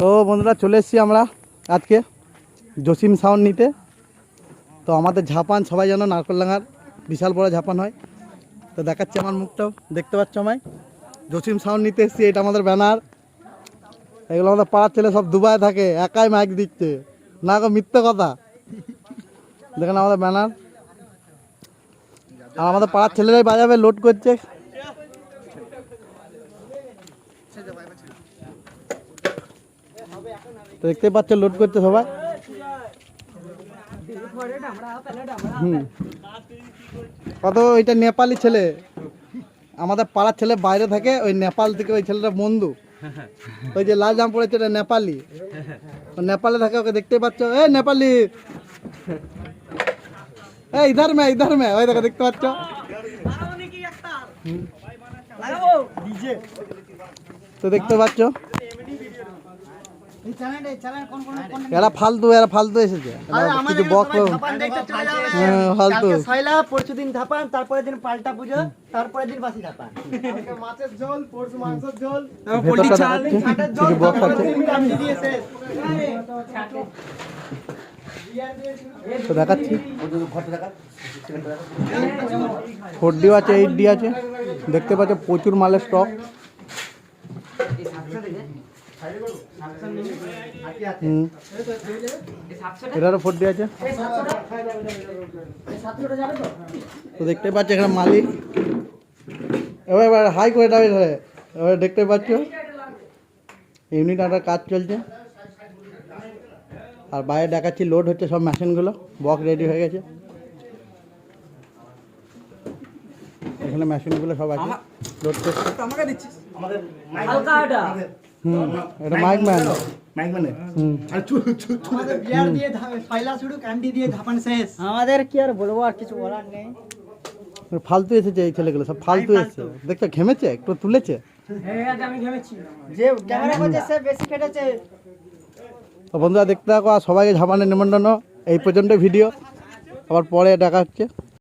তো বন্ধুরা চলে এসেছি আমরা আজকে জসিম সাউন্ড নিতে। তো আমাদের ঝাপান সবাই জানো, নারকলডাঙ্গার বিশাল বড় ঝাপান হয়। তো দেখাচ্ছি আমার মুখটাও, দেখতে পাচ্ছ আমায়? জসিম সাউন্ড নিতে এসেছি, এটা আমাদের ব্যানার। এগুলো আমাদের পাড়ার ছেলে সব দুবাই থাকে, একাই মাইক দিচ্ছে। না গো, মিথ্যে কথা। দেখেন আমাদের ব্যানার। আর আমাদের পাড়ার ছেলেরাই বাজাবে লোড করছে। তো দেখতে পাচ্ছ লোড করছে সবাই। হুম। কত ওইটা নেপালি ছেলে। আমাদের পাড়ার ছেলে বাইরে থাকে, ওই নেপাল থেকে ওই ছেলেটা বন্ধু। ওই যে লাল জাম পড়েছে ওটা নেপালি। নেপালে থাকে, ওকে দেখতে পাচ্ছ। এ নেপালি। এ ইধার মে ইধার মে। ওই দেখো, দেখতে পাচ্ছ। তো দেখতে পাচ্ছ। এরা ফালতু এরা ফালতু এসেছে। কিছু বক্স হ্যাঁ, ফালতু। সয়লা পরশু দিন ধাপান তারপরের দিন পাল্টা পুজো তারপরের দিন বাসি ধাপান মাছের ঝোল পরশু মাংসের ঝোল। কিছু বক্স আছে। তো দেখাচ্ছি। ফোর ডি আছে এইট ডি আছে। দেখতে পাচ্ছ প্রচুর মালের স্টক এটারও ফোর ডি আছে। তো দেখতে পাচ্ছ এখানে মালিক। এবার এবার হাই করে এখানে। এবার দেখতে পাচ্ছ? ইউনিট একটা কাজ চলছে। আর বাইরে দেখাচ্ছি লোড হচ্ছে সব মেশিনগুলো বক্স রেডি হয়ে গেছে। এখানে মেশিনগুলো সব আছে। লোড করছে। হুম এটা মাইক ম্যান হুম। আমাদের বিয়ার দিয়ে ধা- শুরু ক্যান্ডি দিয়ে ধাপান শেষ। আমাদের কি আর বলব আর কিছু বলার নেই। ফালতু এসেছে এই ছেলেগুলো সব ফালতু এসেছে। দেখছ ঘেমেছে একটু তুলেছে? যে ক্যামেরা করছে সে বেশি কেটেছে তো বন্ধুরা দেখতে থাকো আর সবাইকে ঝাপানের নিমন্ত্রণ এই পর্যন্ত ভিডিও। আবার পরে দেখা হচ্ছে।